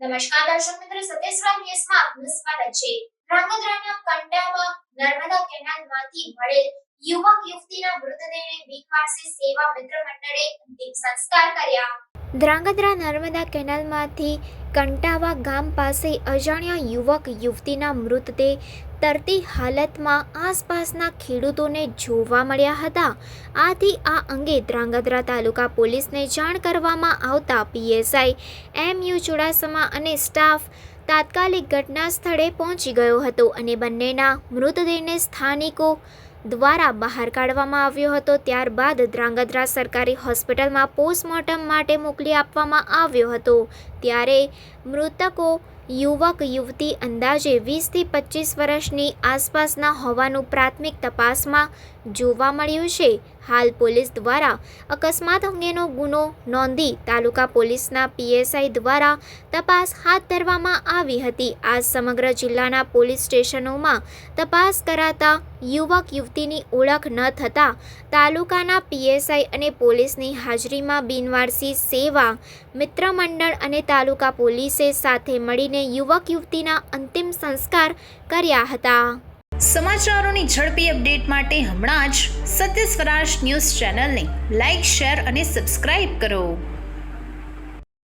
નમસ્કાર દર્શક મિત્રો સત્યસ્વરા ન્યૂઝમાં આપનું સ્વાગત છે. ધ્રાંગધ્રાના કંડામાં નર્મદા કેનાલમાંથી મળેલ યુવક યુવતીના મૃતદેહને બીકવાસી સેવા મિત્ર મંડળે અંતિમ સંસ્કાર કર્યા. ધ્રાંગધ્રા નર્મદા કેનાલમાંથી કંટાવા ગામ પાસે અજાણ્યા યુવક યુવતીના મૃતદેહ તરતી હાલતમાં આસપાસના ખેડૂતોને જોવા મળ્યા હતા. આથી આ અંગે ધ્રાંગધ્રા તાલુકા પોલીસને જાણ કરવામાં આવતા પીએસઆઈ એમ યુ ચુડાસમા અને સ્ટાફ તાત્કાલિક ઘટના સ્થળે પહોંચી ગયો હતો અને બંનેના મૃતદેહને સ્થાનિકો દ્વારા બહાર કાઢવામાં આવ્યો હતો. ત્યારબાદ ધ્રાંગધ્રા સરકારી હોસ્પિટલમાં પોસ્ટમોર્ટમ માટે મોકલી આપવામાં આવ્યો હતો. ત્યારે મૃતકો યુવક, યુવતી અંદાજે વીસથી પચીસ વર્ષની આસપાસના હોવાનું પ્રાથમિક તપાસમાં જોવા મળ્યું છે. હાલ પોલીસ દ્વારા અકસ્માત અંગેનો ગુનો નોંધી તાલુકા પોલીસના પીએસઆઈ દ્વારા તપાસ હાથ ધરવામાં આવી હતી. આ સમગ્ર જિલ્લાના પોલીસ સ્ટેશનોમાં તપાસ કરાતા યુવક, યુવતીની ઓળખ ન થતાં તાલુકાના પીએસઆઈ અને પોલીસની હાજરીમાં બિનવારસી સેવા મિત્ર મંડળ અને તાલુકા પોલીસે સાથે મળીને યુવક યુવતીના અંતિમ સંસ્કાર કર્યા હતા. સમાચારોની ઝડપી અપડેટ માટે હમણાં જ સત્ય સ્વરાજ ન્યૂઝ ચેનલને લાઇક શેર અને સબસ્ક્રાઇબ કરો.